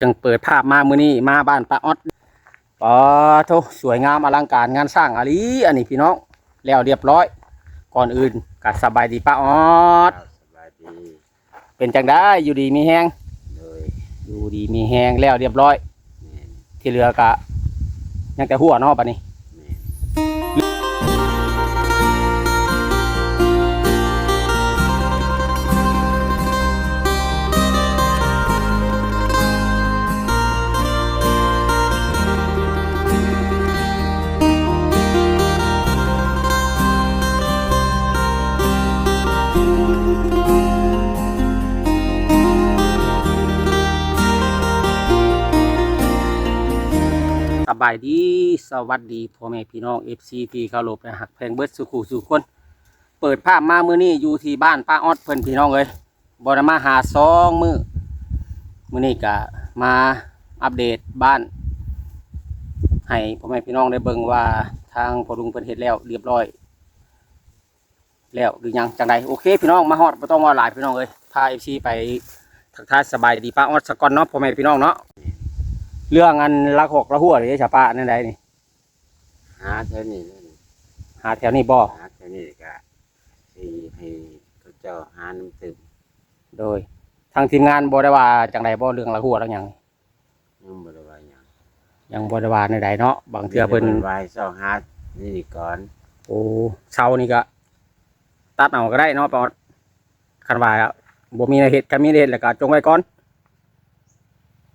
จึงเปิดภาพมามื้อนี้มาบ้านป้าออดปอโทสวยงามอลังการงานสร้างอะลีอันนี้พี่น้องแล้วเรียบร้อย ก่อนอื่นก็สบายดีป้าออดครับสบายดีเป็นจังได้อยู่ดีมีแฮงโดยอยู่ดีมีแฮงแล้วเรียบร้อยแม่นที่เหลือก็ยังแต่หัวเนาะบัดนี้ บายดีสวัสดีพ่อแม่พี่น้อง FC ที่เคารพและหักแพงเบิดสุขุสุขคน เปิดภาพมามื้อนี้อยู่ที่บ้านป้าออดเพิ่นพี่น้องเอ้ยบ่ได้มาหาซองมือมื้อนี้ก็มาอัปเดตบ้าน ให้พ่อแม่พี่น้องได้เบิ่งว่าทางพ่อลุงเพิ่นเฮ็ดแล้วเรียบร้อย แล้วหรือยังจังใดโอเค พี่น้องมาฮอดบ่ต้องว่าหลายพี่น้องเอ้ยพา FC ไปทักทายสบายดีป้าออดสกอนเนาะพ่อแม่พี่น้องเนาะ เรื่องอันลักหกละหัวหรือชาป้านั่นใดนี่ หาเท่านี้นั่นหาแถวนี้บ่หาเท่านี้ก็สิให้เขาเจ้าหาน้ำตึมโดย ทางทีมงานบ่ได้ว่าจังใดบ่เรื่องละหัวแล้วหยังยังบ่ได้ว่าหยังยังบ่ได้ว่าในใดเนาะบางเทื่อเพิ่นไว้เจ้าหานี่ก่อนโอ้เช้านี่ก็ตัดเอาก็ได้เนาะปอดคันว่าบ่มีในเฮ็ดก็มีในเฮ็ดแล้วก็จงไว้ก่อน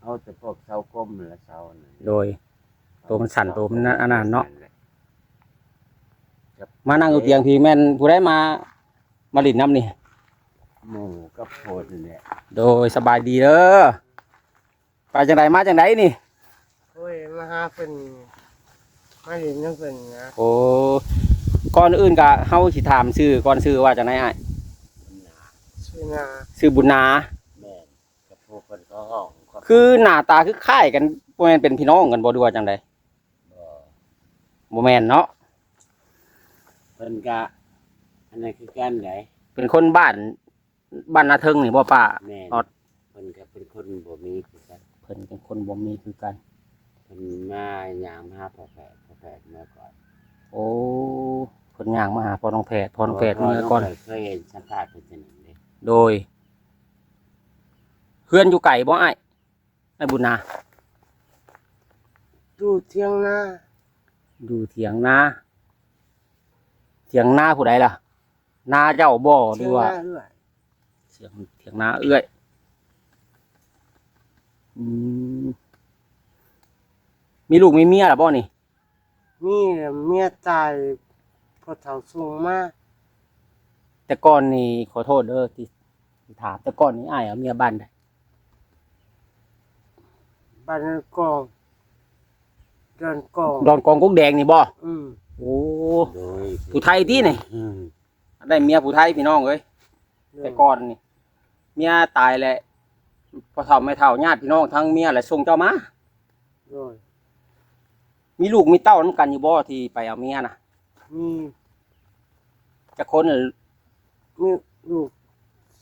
เอาแต่พวกเสากลมและเสานั่นโดย ตัวมันสั่นตัวมันอันนั้นเนาะแหลมานั่งอยู่เตียงพี่แม่นผู้ใดมามาลินน้ำนี่ หมูกับโพดนี่แหละโดยสบายดีเด้อไปจังใดมาจังใดนี่ โอ้ยมาหาเพิ่นมาเห็นจังเพิ่นนะโอ้ก่อนอื่นก็เฮาสิถามชื่อก่อนชื่อว่าจังไดอ้ายชื่อนาชื่อบุญนา แม่นกับพวกเพิ่นก็ห้องก็ คือหน้าตาคือคล้ายกันบ่แม่นเป็นพี่น้องกันบ่ดูว่าจังใดบ่บ่แม่นเนาะเพิ่นก็อันนั้นคือกันไดเป็นคนบ้านบ้านนาเทิงนี่บ่ป้าแม่นออดเพิ่นก็เป็นคนบ่มีคือกันเพิ่นเป็นคนบ่มีคือกันเพิ่นมายามหาพ่อแฝดพ่อแฝดเมื่อก่อน โอ้เพิ่นย่างมาหาพ่อน้องแพทย์พ่อน้องแพทย์เมื่อก่อนเคยเห็นสัมภาษณ์เพิ่นสนิทเลยโดยเพื่อนอยู่ไก่บ่อ้าย ไอ้บุญนาดูเที่ยงหน้าอยู่เถียงนาเถียงนาผู้ใดล่ะนาเจ้าบ่หเที่รืยองหว่าน้าเอื้อยเถียงเถียงนาเอื้อยอืมมีลูกมีเมียล่ะบ่นี่มีแต่เมียตายพอเฒ่าสูงมากแต่ก่อนนี่ขอโทษเด้อที่ที่ถามแต่ก่อนนี่อ้ายเอาเมียบ้านใด บ้านนั้นกองเดินกองดอนกองกุ๊กแดงนี่บ่อืมโอ้โดยผู้ไทยที่นี่อืมได้เมียผู้ไทยพี่น้องเอ้ยแต่ก่อนนี่ เมียตายแหละพอเฒ่าไม่เฒ่าญาติพี่น้องทั้งเมียและส่งเจ้ามาโดยมีลูกมีเต้านํกันอยู่บ่ที่ไปเอาเมียน่ะมีจะคนน่ะมีลูก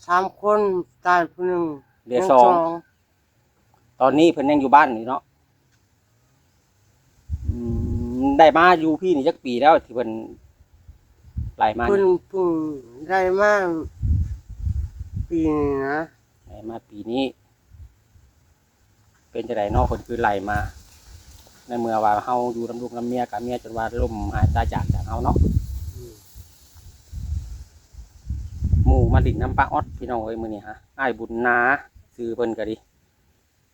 สามคนตายผู้หนึ่งเหลือยังสอง ตอนนี้เพิ่นยังอยู่บ้านนี่เนาะอืมได้มาอยู่พี่นี่จักปีแล้วที่เพิ่นไล่มาเพิ่นนี่เพิ่งได้มาปีนี้นะไล่มาปีนี้ เป็นจังไดเนาะเพิ่นคือไล่มา ในเมื่อว่าเฮาอยู่ลำลูกลำเมียกับเมียจนว่าล่มหายตายจากจากเฮาเนาะอืมหมู่มาดิ่งน้ำปลาออดพี่น้องเอ้ยมื้อนี้ฮะอ้ายบุญนาซื้อเพิ่นก็ดี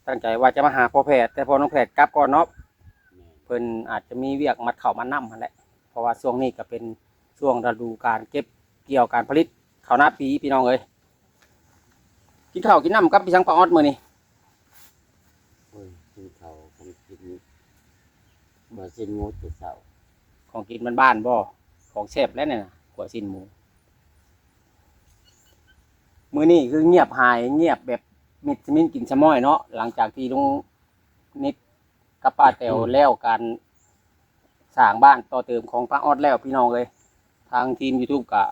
ตั้งใจว่าจะมาหาพ่อแพทย์แต่พอน้องแพทย์กลับก่อนเนาะแม่นเพิ่นอาจจะมีเวียกมัดเข่าวมัดน้ำมาแหละเพราะว่าช่วงนี้ก็เป็นช่วงฤดูการเก็บเกี่ยวการผลิตข้าวหน้าปีพี่น้องเอ้ยกินข้าวกินน้ำกับพี่ช่างปลาออดมื้อนี้โอ้ยกินเขาวคงกินบ่สิ้นงูแต่เช้าของกินบ้านๆบ่ของแซ่บแล้วเนี่ยนะหัวสิ้นหมู มื้อนี้คือเงียบหายเงียบแบบ มิดสมินกินสะม้อยเนาะหลังจากที่ลุงนิดกับป้าแตวแล้วการสร้างบ้านต่อเติมของป้าออดแล้วพี่น้องเอ้ยทางทีม YouTube ก็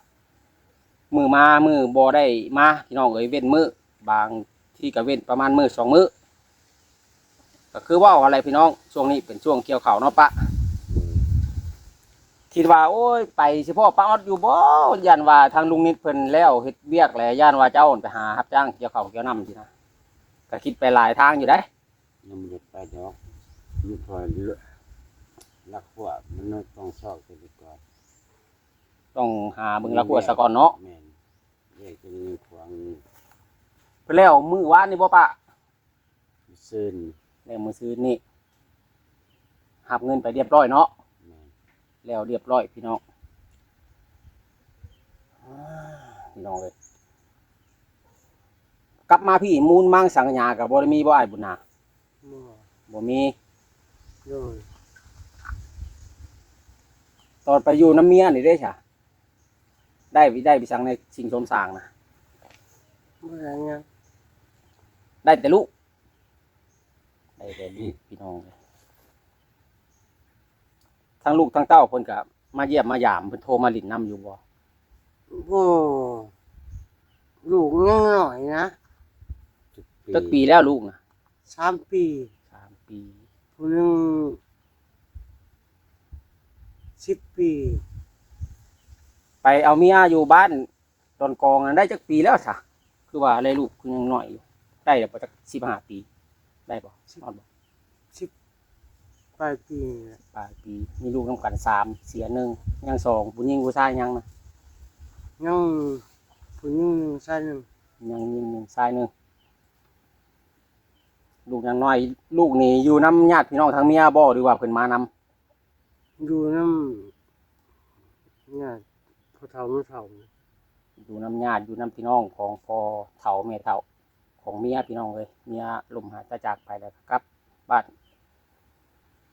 มือมามือบ่ได้มาพี่น้องเอ้ยเว้นมือบางที่ก็เว้นประมาณมือสองมือก็คือว่าอะไรพี่น้องช่วงนี้เป็นช่วงเกี่ยวข้าวเนาะปะอืมคิดว่าโอ้ยไปเฉพาะป้าออดอยู่บ่ย่านว่าทางลุงนิดเพิ่นแล้วเฮ็ดเวียกแล้วย่านว่าเจ้าไปหารับจ้างเกี่ยวข้าวเกี่ยวน้ำสินะ ก็คิดไปหลายทางอยู่ได้ยังไม่ได้ไปดอกมีพอเลือกลักพวกมันต้องซอกกันดีก่อนต้องหาเบิ่งละกวดซะก่อนเนาะแม่นเรียกจะมีขวางเพิ่นแล้วมื้อวานนี่บ่ปะซื่นแล้วมื้อซื้อนี่หับเงินไปเรียบร้อยเนาะแม่นแล้วเรียบร้อยพี่น้องอ่าพี่น้องเลย กลับมาพี่มูลมังสังขยากับบ่ได้มีบ่อ้ายบุญนาบ่บ่มีโดยตอนไปอยู่น้ำเมียนี่ได้ใช่ได้วิได้ไปสั่งในสิ่งสมสร้างนะบ่ได้หยังได้แต่ลูกได้แต่ลูกพี่น้องเลยทั้งลูกทั้งเต้าเพิ่นก็มาเยี่ยมมายามเพิ่นโทรมาหลินน้ำอยู่บ่บ่ลูกยังน้อยนะ ทุกจักปีแล้วลูกนะสามปีสามปีผู้หนึงสิบปี ไปเอาเมียอยู่บ้านดอนกองนั้นได้จักปีแล้วสะคือว่าอะไรลูกคือยังน้อยอยู่ ได้แล้วบ่จักสิบห้าปี ได้บ่นอนบ่สิบปลายปีนี่แหละปลายปี มีลูกน้ำกันสามเสียหนึ่งยังสองผู้หญิงผู้ชายยังนะยังผู้หญิงหนึ่งชายหนึ่งยังยิงหนึ่งชายหนึ่ง ลูกยังน้อย ลูกนี่อยู่น้ำญาติพี่น้องทางเมียบ่หรือว่าเพิ่นมานำอยู่น้ำเนี่ยพอเฒ่าไม่เฒ่าอยู่น้ำญาติอยู่น้ำพี่น้องของพ่อเฒ่าแม่เฒ่าของเมียพี่น้องเลยเมียลมหายตาจากไปแล้วกลับบ้าน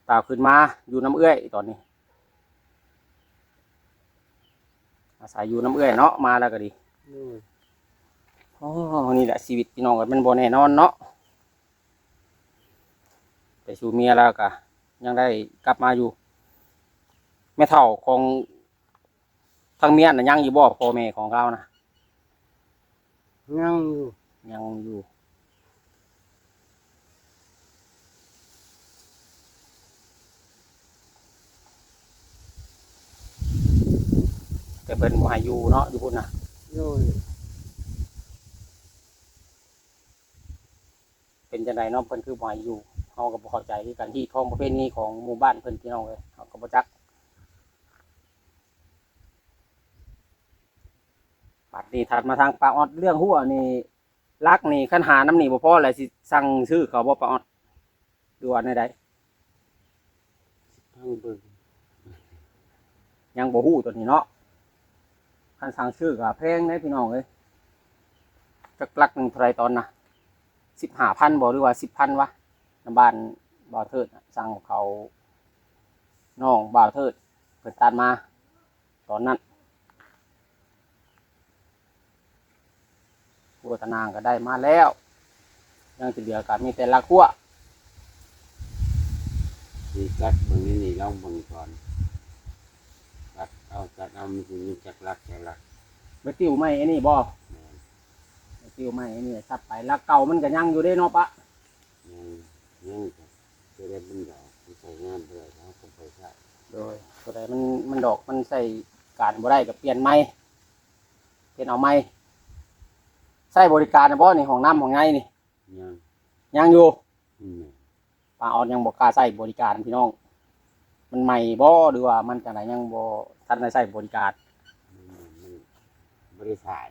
ตาวขึ้นมาอยู่น้ำเอื้อยตอนนี้ อาศัยอยู่น้ำเอื้อยเนาะมาแล้วก็ดีโดยโอ้นี่แหละชีวิตพี่น้องกันมันบ่แน่นอนเนาะ ไปสู่เมียแล้วก็ยังได้กลับมาอยู่แม่เฒ่าของทางเมียน่ะยังอยู่บ่พ่อแม่ของเรานะยังอยู่ยังอยู่แต่เพิ่นบ่ให้อยู่เนาะอยู่พุ่นน่ะโดยเป็นจังไดเนาะเพิ่นคือบ่ให้อยู่ เฮาก็บ่เข้าใจคือกันที่ท้องประเภทนี้ของหมู่บ้านเพิ่นพี่น้องเอ้ยเฮาก็บ่จักบัดนี้ถัดมาทางปลาออดเรื่องหัวนี่ลักนี่คันหาน้ำนี่บ่พอแล้วสิสั่งซื้อเขาบ่ปลาออดดูว่าในใดยังบ่ฮู้ตัวนี้เนาะคันสั่งซื้อก็แพงเด้พี่น้องเอ้ยจักลักหนึงเท่าไหร่ตอนน่ะ15,000บ่หรือว่า10,000วะ น้ำบ้านบ่าวเทิดน่ะสั่งเขาน้องบ่าวเทิดเพิ่นตัดมา ตอนนั้นบัวตะนางก็ได้มาแล้ว ยังจะเหลือก็มีแต่ละขั้วมีจักเบิ่งนี่นี่ลองเบิ่งก่อนจักเอาจักเอามันสิมีจักรักจักรักไปติ้วไม้ไอ้นี่บ่แม่นไปติ้วไม้ไอ้นี่ซับไปลักเก่ามันก็ยังอยู่เด้เนาะปะยัง ยังก็จะได้เป็นดอกที่ใช้งานเพื่อเขาก็ไปใช้โดยตัวใดมันมันดอกมันใส่การบ่ได้ก็เปลี่ยนไม้เปลี่ยนเอาไม้ใส่บริการนะบ่นี่ของน้ำของไงนี่ยังยังอยู่อืมป้าออนยังบอกกล้าใส่บริการพี่น้อง มันใหม่บ่หรือว่ามันจะไหนยังบ่ทันได้ใส่บริการมันมันบริถ่าย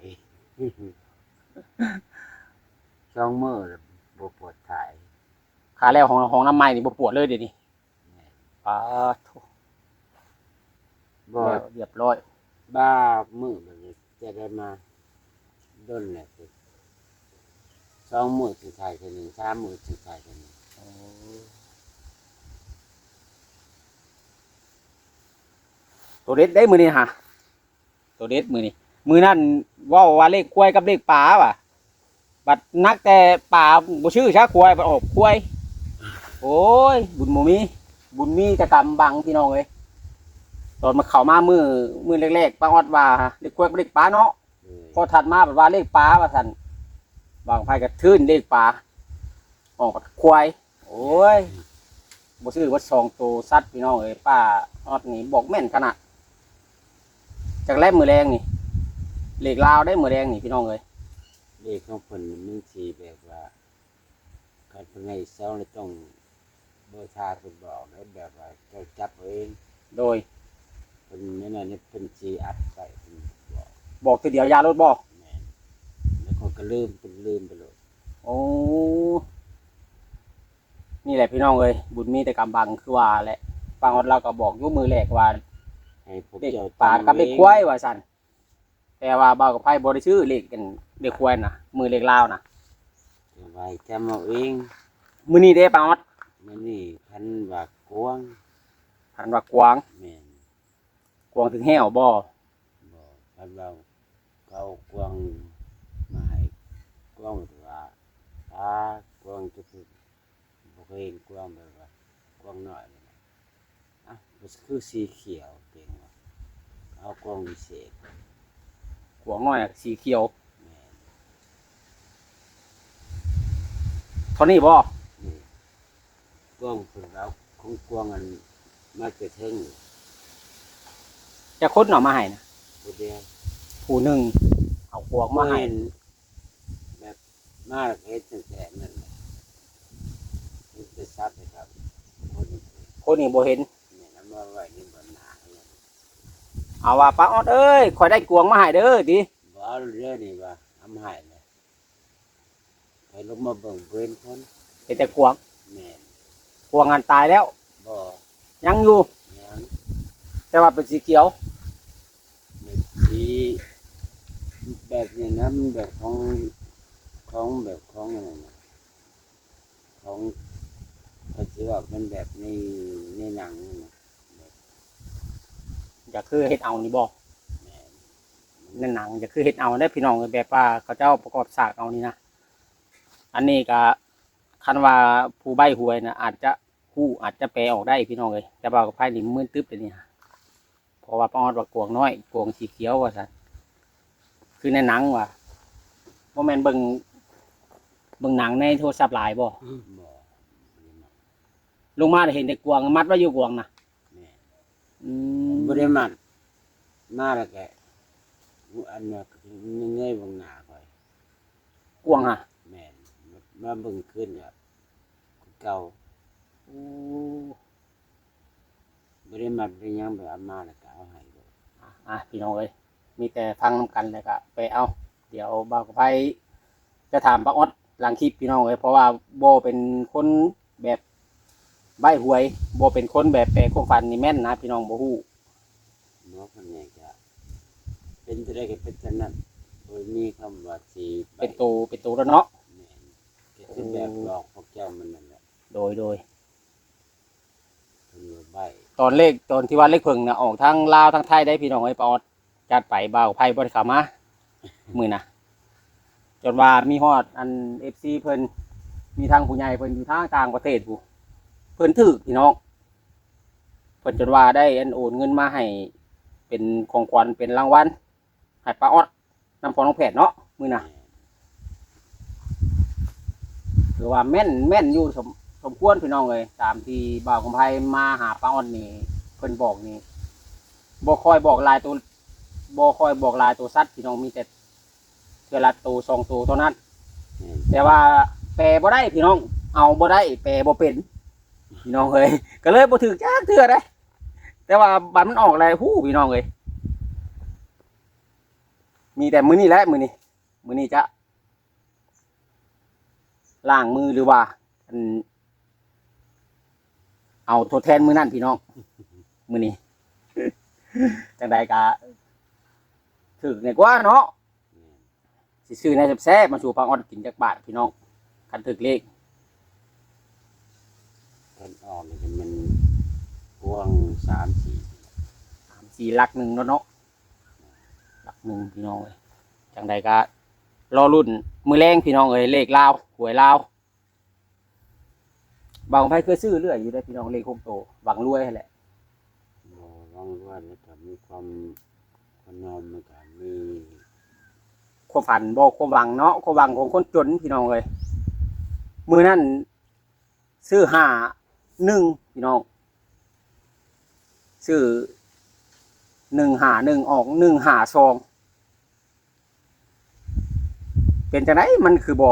ช่องมือแล้วบ่ปวดถ่าย ขาแล้วของของน้ำใหม่นี่บ่ปวดเลยเดี๋ยวนี้แม่นป้าโถบ่แล้วเรียบร้อย บ้ามือแบบนี้จะได้มาด้นแหละสิสองมือสิถ่ายกันหนึ่งสามมือสิถ่ายกันหนึ่งตัวเด็ดได้มือนี่ฮะตัวเด็ดมือนี่มือนั่นเว่าว่าเลขควายกับเลขป่าว่ะ บัดนักแต่ป่าบ่ชื่อช้าควายบัดออกควาย โอ้ย บุญโมมี บุญมีจะกำบังพี่น้องเอ้ยตอนมาเข้ามามือมือแรกๆป้าออดว่าเลขควายกับเลขป่าเนาะเลยพอถัดมาแบบว่าเลขปลาว่าสันบางไพ่ก็ทื่นเลขปลาออกกับควายโอ้โอ้ยบ่ซื้อว่าสองตัวซัดพี่น้องเอ้ยป้าออดนี่บอกแม่นขนาดจากแรกมือแรงนี่เหล็กลาวได้มือแรงนี่พี่น้องเอ้ยเลขของเพิ่นมันสิแบบว่าการเพิ่นให้เซาเลยต้อง เบอร์ชาเพิ่นบอกแล้วแบบว่าเจ้าจับเอาเองโดยเพิ่นนั่นน่ะนี่เพิ่นสิอัดไปเพิ่นบอกบอกทีเดียวยารถบอกแม่นแล้วคนก็ลืมเป็นลืมไปเลยโอ้นี่แหละพี่น้องเอ้ยบุญมีแต่กำบังคือว่าแหละป้าออดเราก็บอกอยกมือแรกว่าให้พวกเด็กเจ้าป่ากับเด็กควายว่าสั่นแต่ว่าเบากับไพ่บริชื่อเล็กกันเด็กควายนะมือเล็กลาวนะเอาไว้จำเอาเอง มือนี้เด้ป้าออด มันนี่พันว่ากวางพันว่ากวางแม่นกวางถึงแห้วบ่บ่พันเราเขาเอากวางมาให้กวางแบบว่าตากวางจะคือบ่เคยเห็นกวางแบบว่ากวางน้อยเลยนะอะมันคือสีเขียวเก่งว่ะเอากวางวิเศษกวางน้อยอะสีเขียวแม่นเท่านี้บ่นี่ กวางเพิ่นเอาของกวางอันมาเกิดเทิงจะค้นหน่อมาให้นะบ่เดียวผู้หนึ่งเอากวางมาให้เห็นแบบมากเฮ็ดตั้งแต่นั้นแหละเฮ็ดแต่ซัดเลยครับคนคนนี้บ่เห็นเนี่ยนำมาไว้ในบนหนาเนี่ยเอาว่าป้าออดเอ้ยคอยได้กวางมาให้เด้อติบ่เอาเรื่องนี้ว่าทำให้เลยไปลงมาเบิ่งเพิ่นคนเห็นแต่กวางแม่ นกวางอันตายแล้ว บ่ยังอยู่ ยังแต่ว่าเป็นสีเขียวแบบสีแบบนี้นะมันแบบของของแบบของอะไรนะของเขาสิว่ามันแบบในในหนังนี่นะอย่าคือเฮ็ดเอานี่บ่แม่นในหนังอย่าคือเฮ็ดเอาได้พี่น้องแบบว่าเขาเจ้าประกอบฉากเอานี่นะ อันนี้ก็คันว่าผู้ใบหวยนะอาจจะ ผู้อาจจะแปลออกได้พี่น้องเลยแต่ว่ากับไพ่นี่มืดตึ๊บเลยเนี่ยเพราะว่าป้าออดว่ากวงน้อยกวงสีเขียวว่าสันคือในหนังว่ะโมแมนเบิ่งเบิ่งหนังในโทรศัพท์หลายบ่บ่บ่ได้มาลงมาได้เห็นแต่กวงมัดไว้อยู่กวงนะแม่นอืมบ่ได้มันมาแล้วแกอันน่ะเงยๆเบิ่งหน้าข่อยกวงฮะแม่นมาเบิ่งขึ้นก็คือเก่าโอ้บ่ได้มัดไปหยังแบบเอามาแล้วก็เอาให้เลยอะอะพี่น้องเลยมีแต่ฟังน้ำกันเลยก็ไปเอา เดี๋ยวบ่าวกับไพ่จะถามป้าออดหลังคลิปพี่น้องเลยเพราะว่าโบเป็นคนแบบใบหวยโบเป็นคนแบบแปลความฝันนี่แม่นนะพี่น้องโบฮู้หมอคนนี้ก็เป็นจะได้ก็เป็นจังนั้นบ่มีคำว่าสิไปเป็นตัวเป็นตัวแล้วเนาะ แม่นก็คือแบบหลอกพวกเจ้ามันนั่นแหละ โดยโดย เพิ่นว่าใบ ตอนเลขตอนที่ว่าเลขเพิ่งนะออกทั้งลาวทั้งไทยได้พี่น้องไอ้ปาออดจัดไปบ่าวไพ่บริขามามือนะจนว่ามีฮอดอันเอฟซีเพิ่นมีทางผู้ใหญ่เพิ่นอยู่ทางต่างประเทศผู้เพิ่นถือพี่น้องเพิ่นจนว่าได้อันโอนเงินมาให้เป็นของขวัญเป็นรางวัลให้ป้าออดนำของน้องแผดเนาะมือนะแม่นถือว่าแม่นแม่นอยู่สม สมควรพี่น้องเลยตามที่บ่าวของไพ่มาหาป้าออดนี่เพิ่นบอกนี่บ่คอยบอกลายตัวบ่คอยบอกลายตัวสัตว์พี่น้องมีแต่เทือละตัวสองตัวเท่านั้นแต่ว่าแปลบ่ได้พี่น้อง เอาบ่ได้แปลบ่เป็นพี่น้องเอ้ยก็เลยบ่ถึกจักเทื่อได้แต่ว่าบัดมันออกอะไรฮู้พี่น้องเอ้ยมีแต่มือนี้แหละมือนี้มือนี้จะล้างมือหรือว่าอัน เอาทดแทนมื้อนั้นพี่น้องมื้อนี้จังใดก็ถึกเนี่ยกว่าเนาะแม่นสิซื้อในแซ่บๆมาสู่ปังออดกินจากบาทพี่น้องคันถึกเลขเพิ่นออกนี่ก็มันกวาง3 4สามสี่หลักหนึ่งแล้วเนาะหลักหนึ่งพี่น้องเลยจังใดก็รอรุ่นมือแรงพี่น้องเอ้ยเลขลาวหวยลาว บางไพ่เคยซื้อเรื่อยอยู่ได้อพี่น้องเลขหกโตหวังรวยให้แหละบ่ว่างว่าแล้วก็มีความความนอมมันก็มีความฝันบอกความหวังเนาะความหวังของคนจนพี่น้องเลยมือนั่นซื้อห้าหนึ่งพี่น้องซื้อหนึ่งหาหนึ่งออกหนึ่งหาซอง เป็นจังไดมันคือบอ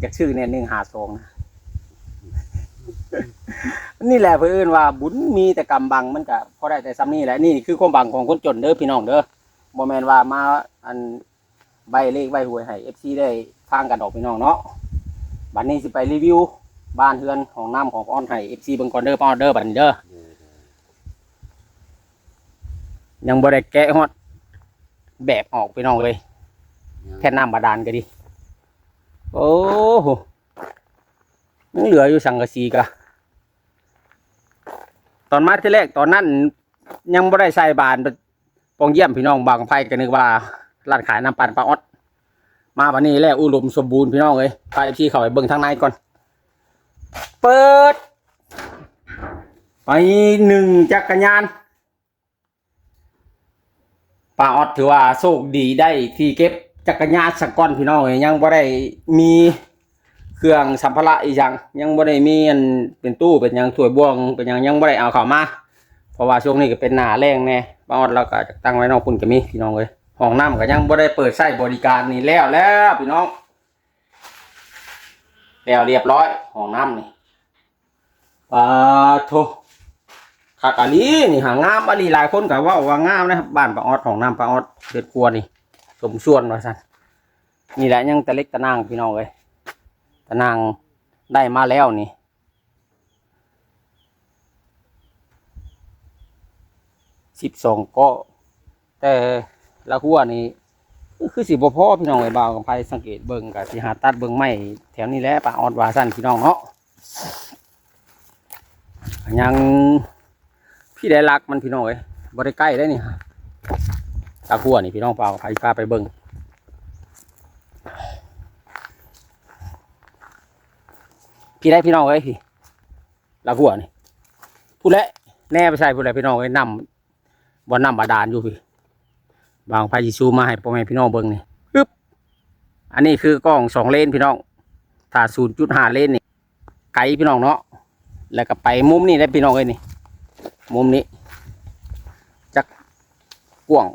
อยากชื่อเนี่ยหนึ่งหาซองนะ นี่แหละเพื่อนว่าบุญมีแต่กำบังมันก็พอได้แต่ซ้ำนี่แหละนี่คือความบังของคนจนเด้อพี่น้องเด้อโมแมนว่ามาอันใบเลขใบหวยให้เอฟซีได้ฟังกันออกพี่น้องเนาะบัดนี้สิไปรีวิว บ้านเฮือนของน้ำของอ้อนให้เอฟซีเบิ่งก่อนเด้อป้าอนเด้อบัดนี้เด้อยังบ่ได้แกะฮอดแบบออกพี่น้องเลยแค่น้ำบาดาลก็ดี โอ้โหยังเหลืออยู่สังกะสีกะ ตอนมาที่แรกตอนนั้นยังบ่ได้ใส่บานปองเยี่ยมพี่น้องบางไฟก็นึกว่าร้านขายน้ำปั่นปลาออดมาวันนี้แล้วอุดมสมบูรณ์พี่น้องเลยไปที่เข้าไปเบิ่งทางในก่อน เปิด ไปหนึ่งจักรยานป้าออดถือว่าโชคดีได้ที่เก็บจักรยานสักก้อนพี่น้องเอ้ยยังบ่ได้มี เครื่องสัมภาระอีกอย่างยังบ่ได้มีอันเป็นตู้เป็นหยังถ้วยบวงเป็นหยังยังบ่ได้เอาเข้ามาเพราะว่าช่วงนี้ก็เป็นหน้าแรงแน่ป้าออดเราก็จะตั้งไว้นอกพุ่นก็มีพี่น้องเอ้ยห้องน้ำก็ยังบ่ได้เปิดใช้บริการนี่แล้วแล้วพี่น้องแล้วเรียบร้อยห้องน้ำนี่ปาโทคักอันนี้นี่หางามอันนี้หลายคนก็ว่าว่างามนะครับบ้านปลาออดของน้ำปลาออดเดือดกลัวนี่สมส่วนว่าซั่นนี่แหละยังตะเล็กตะนางพี่น้องเอ้ย นางได้มาแล้วนี่ สิบสองก็ แต่ละหัวนี่คือสิบ่พอพี่น้องเอ้บ่าวกับไผสังเกตเบิ่งกับสิหาตัดเบิ่งไม้แถวนี้แหละปลาออดว่าซั่นพี่น้องเนาะยังพี่ได้รักมันพี่น้องเอ้ยบริใกล้ได้นี่ฮะตาขัวนี่พี่น้องเปล่าพพาไปเบิ่ง พี่ได้พี่น้องเอ้ยพี่ลาขัวนี่พูดแล้วแน่ไปใส่พูดแล้วพี่น้องเอ้ยนำบนนำบาดาลอยู่พี่บางพายิซูมาให้พ่อแม่พี่น้องเบิ่งนี่ปึ๊บอันนี้คือกล้องสองเลนพี่น้องถ้าศูนย์จุดห้าเลนนี่ไกลพี่น้องเนาะแล้วก็ไปมุมนี่ได้พี่น้องเอ้ยนี่ มุมนี้จักกว่าง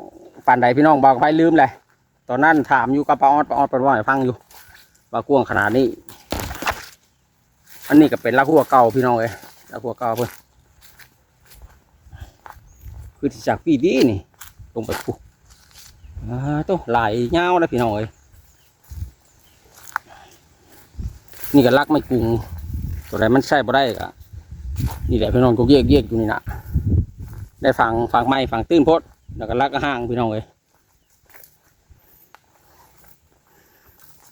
ปานใดพี่น้องบางไฟลืมเลยตอนนั้นถามอยู่กับป้าออดป้าออดเป็นว่าให้ฟังอยู่ว่ากว้างขนาดนี้ อันนี้ก็เป็นลักหัวเก่าพี่น้องเอ้ยลักหัวเก่าเพื่อนคือจากปีดีนี่ลงไปปุ๊อ่าตัวหลายเงาวนะพี่น้องเอ้ยนี่ก็ลักไม่กุงตัวไหนมันใช่บ่ได้ก็นี่แหละพี่น้องก็เยียกเยียกอยู่นี่นะได้ฟังฟังไม้ฟังตื้นพดแล้วก็ลักก็ห้างพี่น้องเลย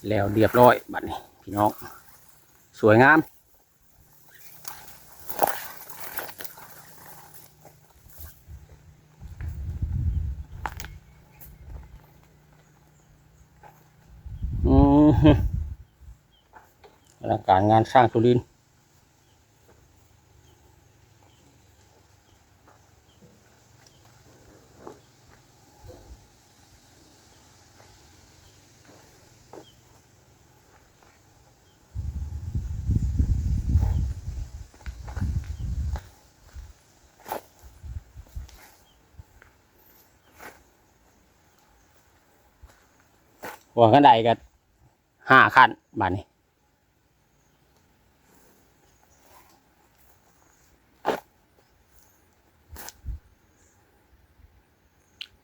แล้วเรียบร้อยบัดนี้พี่น้อง สวยงาม อลังการงานสร้างสุรินทร์หัวกันได้ก็ ห้าคันบาทนี้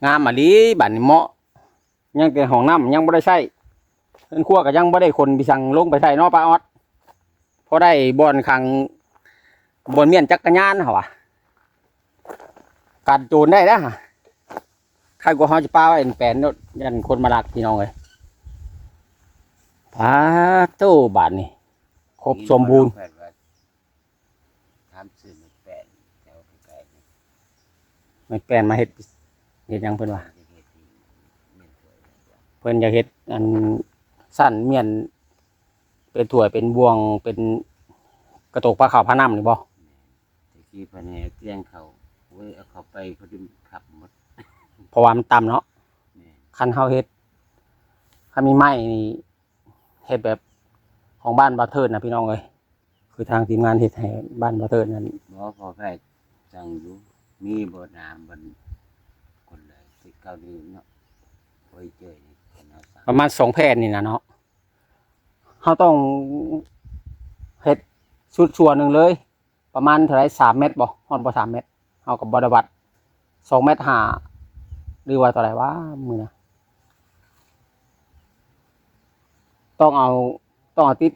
งามมาลีบาทนี้เหมาะ ยังแต่ห้องน้ำยังไม่ได้ใช้เพิ่นครัวก็ยังไม่ได้คนไปสั่งลงไปใส่นอปลาออดเพราะได้บอนขังบอนเมียนจักรยานเหรอวะการโจรได้นะใครก็เขาจะป้าไว้เป็นแปลนโนดยันคนมาลักพี่น้องเลย พาโต้บาทนี่ครบสมบูรณ์แปดว่าทำสื่อไม่แปดแถวใกล้ๆนี่ไม่แปลนมาเฮ็ดเฮ็ดหยังเพิ่นว่าจะเฮ็ดที่เมียนสวยนะจ๊ะเพิ่นอยากเฮ็ดอันสั้นเมียน เป็นถ้วยเป็นบวงเป็นกระตกปลาขาวพาน้ำนี่บ่ตะกี้พันแหเตียงเขาเว้ยเอาเขาไปพอดีขับหมดเพราะว่ามันต่ำเนาะแม่นคันเฮาเฮ็ดคันมีไม้นี่ เฮ็ดแบบของบ้านบาเทิร์นนะพี่น้องเอ้ยคือทางทีมงานเฮ็ดให้บ้านบ่เทิดนั้นหมอพอแพทย์สั่งอยู่มีบ่น้ำบันคนเลยที่เกาหลีเนาะไว้เจอนี่คนเอาสั่งประมาณสองแผ่นนี่นะเนาะเขาต้องเฮ็ดชุดชัวร์หนึ่งเลย ประมาณเท่าไหรสามเมตรบ่ฮอดบ่สามเมตรเอากับบไดวัดสองเมตรห้าหรือว่าเท่าไหรวะมือนะ ต้องเอาต้องเอาติด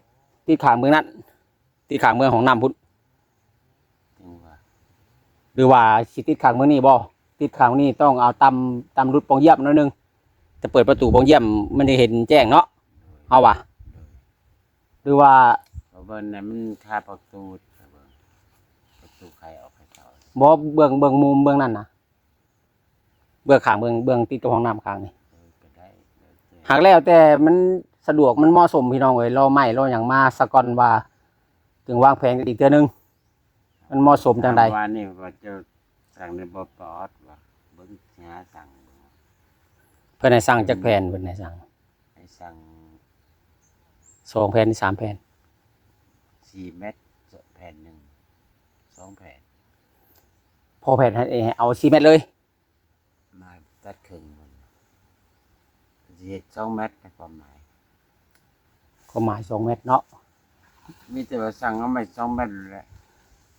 ติดขางเมืองนั้นติดขางเมืองของน้ำพุทธจังว่าหรือว่าสิติดขางเมืองนี้บ่ติดขางนี้ต้องเอาตำตำรุดปองเยี่ยมหนิดนึงจะเปิดประตูปองเยี่ยมมันจะเห็นแจ้งเนาะเอาว่ะโดยหรือว่าเพราะเบิ่นน่ะมันคาประตูเบิ่งประตูใครออกใครเข้าบ่เบื้องเบื้องมุมเบื้องนั่นนะเบื้องขางเบื้องเบื้องติดกับห้องน้ำขางนี่เออก็ได้แล้วแต่หากแล้วแต่มัน สะดวกมันเหมาะสมพี่น้องเอ้ยรอไม่รออย่างมาสะก่อนว่า ถึงวางแผนกันอีกเทื่อนึง มันเหมาะสมจังใดว่านี่ว่าจะสั่งในบ่ปลอดว่าเบิ่งหาสั่งเพิ่นให้สั่งจักแผ่นเพิ่นให้สั่งให้สั่งสองแผ่นหรือสามแผ่น4เมตรแผ่นหนึงสองแผ่นพอแผ่นให้ให้เอา4เมตรเลย มาตัดครึ่งมันสิเฮ็ดสองเมตรในความหมาย ก็หมาย2เมตรเนาะมีแต่ว่าสั่งเอาไม่สองเมตรแหละ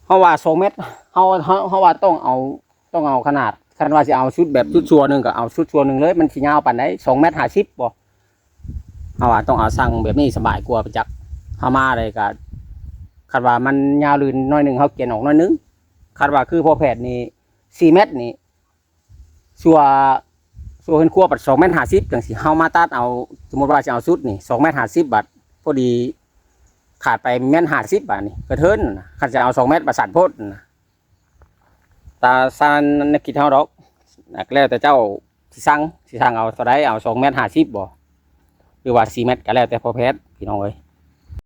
เฮาว่า2เมตรเฮาเฮาเฮาว่าต้องเอาต้องเอาขนาดคันว่าสิเอาชุดแบบชุดชัวร์หนึงก็เอาชุดชัวร์หนึงเลยมันสิยาวปานใด2เมตร50บ่เฮาว่าต้องเอาสั่งแบบนี้สบายกว่าไปจักเฮามาได้ก็คันว่ามันยาวลื่นหน้อยหนึงเฮาเกียนออกหน้อยหนึงคันว่าคือพอแผดนี่4เมตรนี่ชัวร์ชัวร์เพิ่นครัวปัด2เมตร50จังสิเฮามาตัดเอาสมมุติว่าสิเอาชุดนี่2เมตร50บาทพ อดี ขาดไปแม่นหาสิบบาทนี่กระเทินนะขันจะเอาสองเมตรประสานพดนะตาซานนักกินเท่าดอกนักแล้วแต่เจ้าสิสั่งสิสั่งเอาเท่าไรเอาสองเมตรหาสิบบ่หรือว่าสี่เมตรก็แล้วแต่พอแพทย์พี่น้องเอ้ย